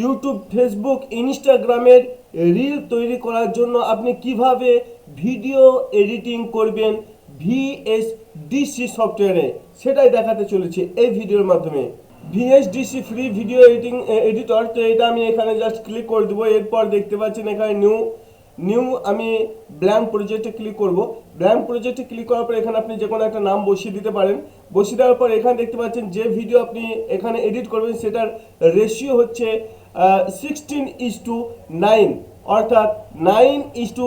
YouTube, Facebook, ইনস্টাগ্রামের reel তৈরি করার জন্য আপনি কীভাবে ভিডিও এডিটিং করবেন ভিএসডিসি সফটওয়্যারে? সেটাই দেখাতে চলেছে এই ভিডিওর মাধ্যমে। VSDC free video editing editor তো এটা আমি এখানে জাস্ট ক্লিক করে দেবো। এরপর দেখতে পাচ্ছেন এখানে নিউ নিউ আমি ব্ল্যাঙ্ক প্রজেক্টে ক্লিক করব। ব্ল্যাঙ্ক প্রজেক্টে ক্লিক করার পর এখানে আপনি যে কোনো একটা নাম বসিয়ে দিতে পারেন। বসিয়ে দেওয়ার পর এখানে দেখতে পাচ্ছেন যে ভিডিও আপনি এখানে এডিট করবেন, সেটার রেশিও হচ্ছে সিক্সটিন ইস টু নাইন অর্থাৎ নাইন ইস টু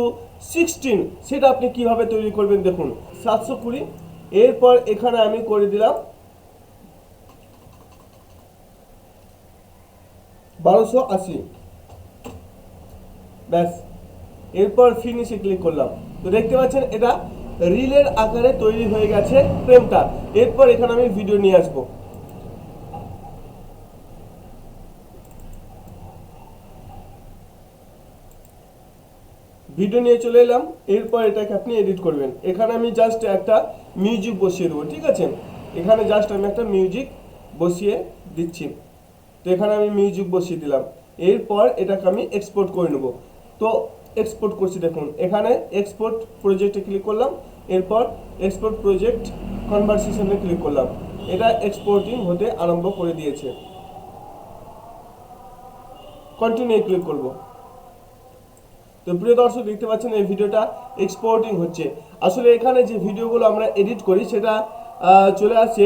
সিক্সটিন সেটা আপনি কীভাবে তৈরি করবেন দেখুন। সাতশো কুড়ি। এরপর এখানে আমি করে দিলাম বারোশো আশি। ব্যাস। এরপর ফিনিশে ক্লিক করলাম। তো দেখতে পাচ্ছেন, এটা রিলের আকারে তৈরি হয়ে গেছে ফ্রেমটা এরপর এখানে আমি ভিডিও নিয়ে আসব। ভিডিও নিয়ে চলে এলাম, এরপর এটাকে আপনি এডিট করবেন। এখানে আমি জাস্ট একটা মিউজিক বসিয়ে দেবো, ঠিক আছে? এখানে জাস্ট আমি একটা মিউজিক বসিয়ে দিচ্ছি। তো এখানে আমি মিউজিক বসিয়ে দিলাম। এরপর এটাকে আমি এক্সপোর্ট করে নেব। তো এক্সপোর্ট করছি দেখুন। এখানে এক্সপোর্ট প্রজেক্টে ক্লিক করলাম, এরপর এক্সপোর্ট প্রজেক্ট কনভারসেশনে ক্লিক করলাম। এটা এক্সপোর্টিং হতে আরম্ভ করে দিয়েছে। কন্টিনিউ ক্লিক করব। তো প্রিয় দর্শক, দেখতে পাচ্ছেন এই ভিডিওটা এক্সপোর্টিং হচ্ছে। আসলে এখানে যে ভিডিওগুলো আমরা এডিট করি, সেটা চলে আসছে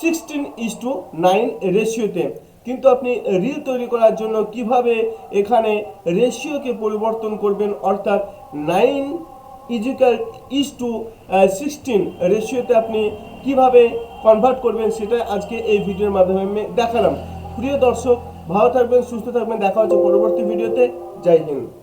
সিক্সটিন ইস টু নাইন রেশিওতে কিন্তু আপনি রিল তৈরি করার জন্য কীভাবে এখানে রেশিওকে পরিবর্তন করবেন, অর্থাৎ নাইন ইজিক্যাল ইস টু সিক্সটিন রেশিওতে আপনি কীভাবে কনভার্ট করবেন সেটা আজকে এই ভিডিওর মাধ্যমে দেখালাম। প্রিয় দর্শক, ভালো থাকবেন, সুস্থ থাকবেন, দেখা হচ্ছে পরবর্তী ভিডিওতে। জয় হিন্দ।